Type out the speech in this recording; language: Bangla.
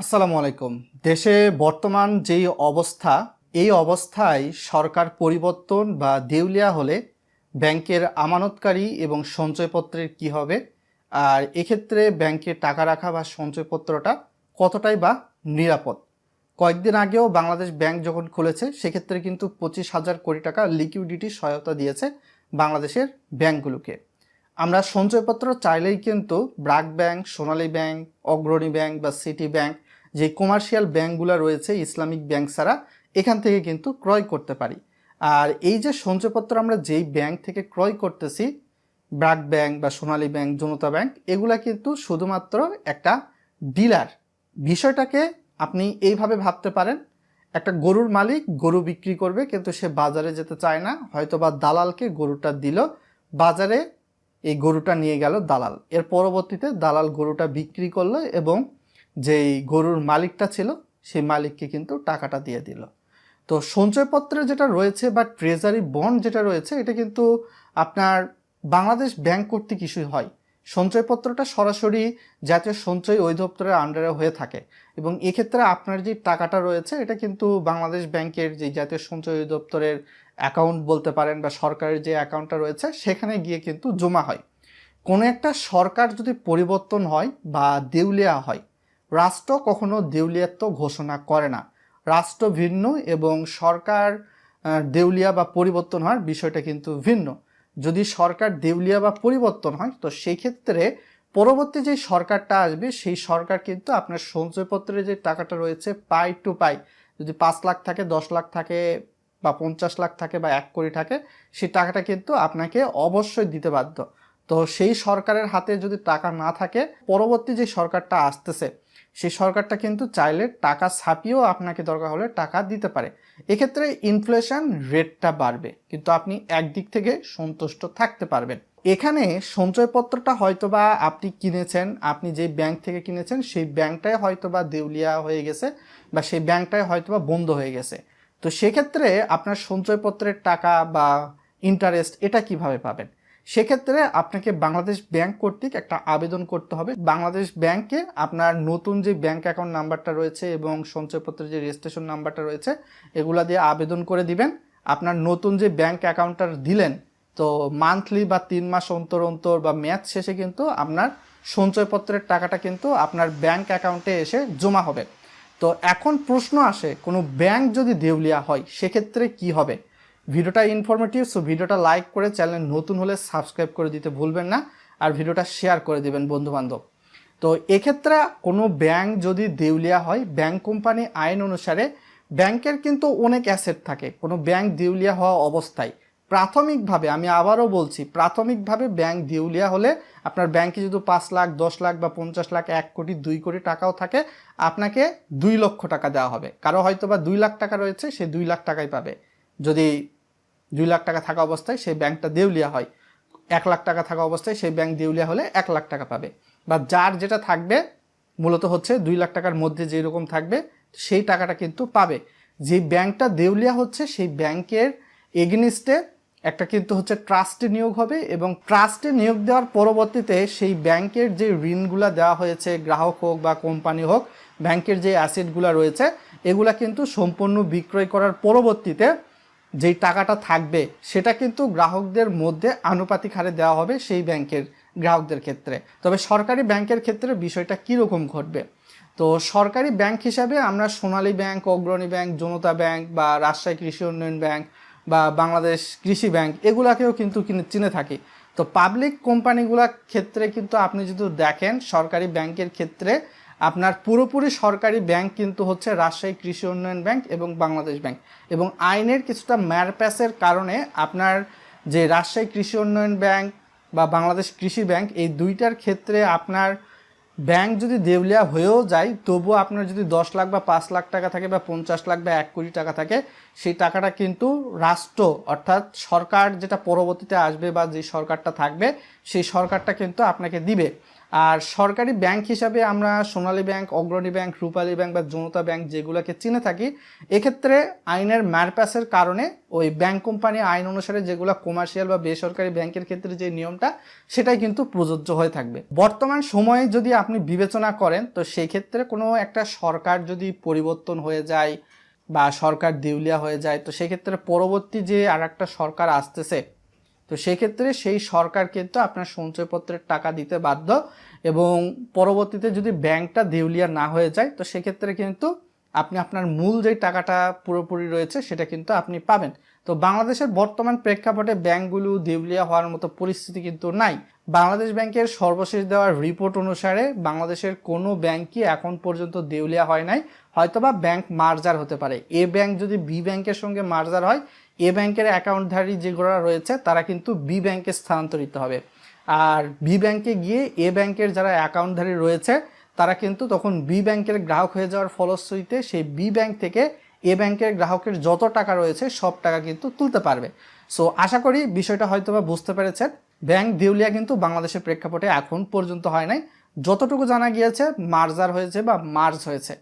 আসসালামু আলাইকুম। দেশে বর্তমান যেই অবস্থা, এই অবস্থায় সরকার পরিবর্তন বা দেউলিয়া হলে ব্যাংকের আমানতকারী এবং সঞ্চয়পত্রের কি হবে? আর এক্ষেত্রে ব্যাংকে টাকা রাখা বা সঞ্চয়পত্রটা কতটাই বা নিরাপদ? কয়েকদিন আগেও বাংলাদেশ ব্যাংক যখন খুলেছে, সেক্ষেত্রে কিন্তু পঁচিশ হাজার কোটি টাকা লিকুইডিটি সহায়তা দিয়েছে বাংলাদেশের ব্যাংকগুলোকে। আমরা সঞ্চয়পত্র চাইলেই কিন্তু BRAC bank, Sonali bank, Agrani bank বা সিটি ব্যাংক যে কমার্শিয়াল ব্যাংকগুলো রয়েছে, ইসলামিক ব্যাংক ছাড়া, এখান থেকে কিন্তু ক্রয় করতে পারি। আর এই যে সঞ্চয়পত্র আমরা যেই ব্যাংক থেকে ক্রয় করতেছি, ব্রাক ব্যাংক বা সোনালী ব্যাংক, জনতা ব্যাংক, এগুলা কিন্তু শুধুমাত্র একটা ডিলার। বিষয়টাকে আপনি এইভাবে ভাবতে পারেন, একটা গরুর মালিক গরু বিক্রি করবে, কিন্তু সে বাজারে যেতে চায় না হয়তো বা দালালকে গরুটা দিল, বাজারে এই গরুটা নিয়ে গেল দালাল। এর পরবর্তীতে দালাল গরুটা বিক্রি করল এবং যেই গরুর মালিকটা ছিল, সেই মালিককে কিন্তু টাকাটা দিয়ে দিল। তো সঞ্চয়পত্রে যেটা রয়েছে বা ট্রেজারি বন্ড যেটা রয়েছে, এটা কিন্তু আপনার বাংলাদেশ ব্যাংক কর্তৃক ইস্যু হয়। সঞ্চয়পত্রটা সরাসরি জাতীয় সঞ্চয় অধিদপ্তরের আন্ডারে হয়ে থাকে এবং এক্ষেত্রে আপনার যে টাকাটা রয়েছে, এটা কিন্তু বাংলাদেশ ব্যাংকের যে জাতীয় সঞ্চয় অধিদপ্তরের অ্যাকাউন্ট বলতে পারেন বা সরকারের যে অ্যাকাউন্টটা রয়েছে, সেখানে গিয়ে কিন্তু জমা হয়। কোনো একটা সরকার যদি পরিবর্তন হয় বা দেউলিয়া হয় রাষ্ট্র কখনো দেউলিয়াত্ব ঘোষণা করে না। রাষ্ট্র ভিন্ন এবং সরকার দেউলিয়া বা পরিবর্তন হওয়ার বিষয়টা কিন্তু ভিন্ন। যদি সরকার দেউলিয়া বা পরিবর্তন হয়, তো সেই ক্ষেত্রে পরবর্তী যে সরকারটা আসবে, সেই সরকার কিন্তু আপনার সঞ্চয়পত্রে যে টাকাটা রয়েছে, পাই টু পাই, যদি পাঁচ লাখ থাকে, দশ লাখ থাকে বা পঞ্চাশ লাখ থাকে বা এক কোটি থাকে, সেই টাকাটা কিন্তু আপনাকে অবশ্যই দিতে বাধ্য। তো সেই সরকারের হাতে যদি টাকা না থাকে, পরবর্তী যে সরকারটা আসতেছে সেই সরকারটা কিন্তু চাইলে টাকা ছাপিয়েও আপনাকে দরকার হলে টাকা দিতে পারে। এক্ষেত্রে ইনফ্লেশন রেটটা বাড়বে, কিন্তু আপনি একদিক থেকে সন্তুষ্ট থাকতে পারবেন। এখানে সঞ্চয়পত্রটা হয়তোবা আপনি কিনেছেন, আপনি যে ব্যাংক থেকে কিনেছেন, সেই ব্যাংকটাই হয়তোবা দেউলিয়া হয়ে গেছে বা সেই ব্যাংকটাই হয়তোবা বন্ধ হয়ে গেছে। তো সেক্ষেত্রে আপনার সঞ্চয়পত্রের টাকা বা ইন্টারেস্ট এটা কীভাবে পাবেন? সেক্ষেত্রে আপনাকে বাংলাদেশ ব্যাংক কর্তৃক একটা আবেদন করতে হবে। বাংলাদেশ ব্যাংকে আপনার নতুন যে ব্যাংক অ্যাকাউন্ট নাম্বারটা রয়েছে এবং সঞ্চয়পত্রের যে রেজিস্ট্রেশন নাম্বারটা রয়েছে, এগুলা দিয়ে আবেদন করে দিবেন। আপনার নতুন যে ব্যাংক অ্যাকাউন্টটা দিলেন, তো মান্থলি বা তিন মাস অন্তর অন্তর বা ম্যাচ শেষে কিন্তু আপনার সঞ্চয়পত্রের টাকাটা কিন্তু আপনার ব্যাংক অ্যাকাউন্টে এসে জমা হবে। তো এখন প্রশ্ন আসে, কোনো ব্যাংক যদি দেউলিয়া হয়, সেক্ষেত্রে কি হবে? ভিডিওটা ইনফরমেটিভ সো ভিডিওটা লাইক করে চ্যানেল নতুন হলে সাবস্ক্রাইব করে দিতে ভুলবেন না আর ভিডিওটা শেয়ার করে দিবেন বন্ধু বান্ধব তো এক্ষেত্রে কোনো ব্যাংক যদি দেউলিয়া হয় ব্যাংক কোম্পানি আইন অনুসারে ব্যাংকের কিন্তু অনেক অ্যাসেট থাকে। কোনো ব্যাংক দেউলিয়া হওয়া অবস্থায়। প্রাথমিকভাবে আমি আবারও বলছি, প্রাথমিকভাবে ব্যাংক দেউলিয়া হলে আপনার ব্যাংকে যদি পাঁচ লাখ, দশ লাখ বা পঞ্চাশ লাখ, এক কোটি, দুই কোটি টাকাও থাকে, আপনাকে দুই লক্ষ টাকা দেওয়া হবে। কারও হয়তো বা দুই লাখ টাকা রয়েছে, সে দুই লাখ টাকাই পাবে। যদি দুই লাখ টাকা থাকা অবস্থায় সেই ব্যাংকটা দেউলিয়া হয়। এক লাখ টাকা থাকা অবস্থায় সেই ব্যাংক দেউলিয়া হলে এক লাখ টাকা পাবে। বা যার যেটা থাকবে, মূলত হচ্ছে দুই লাখ টাকার মধ্যে যেই রকম থাকবে, সেই টাকাটা কিন্তু পাবে। যে ব্যাংকটা দেউলিয়া হচ্ছে, সেই ব্যাংকের এগেনিস্টে একটা কিন্তু হচ্ছে ট্রাস্টে নিয়োগ হবে এবং ট্রাস্টে নিয়োগ দেওয়ার পরবর্তীতে সেই ব্যাংকের যে ঋণগুলা দেওয়া হয়েছে, গ্রাহক হোক বা কোম্পানি হোক, ব্যাংকের যে অ্যাসেটগুলো রয়েছে, এগুলা কিন্তু সম্পূর্ণ বিক্রয় করার পরবর্তীতে যেই টাকাটা থাকবে, সেটা কিন্তু গ্রাহকদের মধ্যে আনুপাতিক হারে দেওয়া হবে সেই ব্যাংকের গ্রাহকদের ক্ষেত্রে। তবে সরকারি ব্যাংকের ক্ষেত্রে বিষয়টা কীরকম ঘটবে? তো সরকারি ব্যাংক হিসাবে আমরা Sonali bank, Agrani bank, Janata bank বা রাজশাহী কৃষি উন্নয়ন ব্যাংক বা বাংলাদেশ কৃষি ব্যাংক এগুলাকেও কিন্তু কিনে- চিনে থাকি। তো পাবলিক কোম্পানিগুলোর ক্ষেত্রে কিন্তু আপনি যদি দেখেন, সরকারি ব্যাংকের ক্ষেত্রে আপনার পুরোপুরি সরকারি ব্যাংক কিন্তু হচ্ছে রাজশাহী কৃষি উন্নয়ন ব্যাংক এবং বাংলাদেশ ব্যাংক। এবং আইনের কিছুটা ম্যারপ্যাসের কারণে আপনার যে রাজশাহী কৃষি উন্নয়ন ব্যাংক বা বাংলাদেশ কৃষি ব্যাংক, এই দুইটার ক্ষেত্রে আপনার ব্যাংক যদি দেউলিয়া হয়েও যায়, তবুও আপনার যদি দশ লাখ বা পাঁচ লাখ টাকা থাকে বা পঞ্চাশ লাখ বা এক কোটি টাকা থাকে, সেই টাকাটা কিন্তু রাষ্ট্র অর্থাৎ সরকার যেটা পরবর্তীতে আসবে বা যে সরকারটা থাকবে, সেই সরকারটা কিন্তু আপনাকে দিবে। আর সরকারি ব্যাংক হিসাবে আমরা Sonali bank, Agrani bank, Rupali bank বা জনতা ব্যাংক যেগুলোকে চিনে থাকি, এক্ষেত্রে আইনের ম্যারপ্যাসের কারণে ওই ব্যাংক কোম্পানি আইন অনুসারে যেগুলো কমার্শিয়াল বা বেসরকারি ব্যাংকের ক্ষেত্রে যে নিয়মটা, সেটাই কিন্তু প্রযোজ্য হয়ে থাকবে। বর্তমান সময়ে যদি আপনি বিবেচনা করেন, তো সেই ক্ষেত্রে কোনো একটা সরকার যদি পরিবর্তন হয়ে যায় বা সরকার দেউলিয়া হয়ে যায়, তো সেক্ষেত্রে পরবর্তী যে আর একটা সরকার আসতেছে তো সেক্ষেত্রে সেই সরকার কিন্তু আপনার সঞ্চয়পত্রের টাকা দিতে বাধ্য এবং পরবর্তীতে যদি ব্যাংকটা দেউলিয়া না হয়ে যায়, তো সেক্ষেত্রে কিন্তু আপনি আপনার মূল যে টাকাটা পুরোপুরি রয়েছে সেটা কিন্তু আপনি পাবেন। তো বাংলাদেশের বর্তমান প্রেক্ষাপটে ব্যাংকগুলো দেউলিয়া হওয়ার মতো পরিস্থিতি কিন্তু নাই। বাংলাদেশ ব্যাংকের সর্বশেষ দেওয়া রিপোর্ট অনুসারে বাংলাদেশের কোনো ব্যাংকই এখন পর্যন্ত দেউলিয়া হয় নাই। হয়তোবা ব্যাংক মার্জার হতে পারে। এ ব্যাংক যদি বি ব্যাংকের সঙ্গে মার্জার হয়, এ ব্যাংকের অ্যাকাউন্টধারী যেগুলো রয়েছে, তারা কিন্তু বি ব্যাংকে স্থানান্তরিত হবে। আর বি ব্যাংকে গিয়ে এ ব্যাংকের যারা অ্যাকাউন্টধারী রয়েছে, তারা কিন্তু তখন বি ব্যাংকের গ্রাহক হয়ে যাওয়ার ফলশ্রুতিতে সেই বি ব্যাংক থেকে এ ব্যাংকের গ্রাহকের যত টাকা রয়েছে, সব টাকা কিন্তু তুলতে পারবে। সো আশা করি বিষয়টা হয়তো বা বুঝতে পেরেছেন। ব্যাংক দেউলিয়া কিন্তু বাংলাদেশের প্রেক্ষাপটে এখন পর্যন্ত হয় নাই। যতটুকু জানা গিয়েছে, মার্জার হয়েছে বা মার্জ হয়েছে।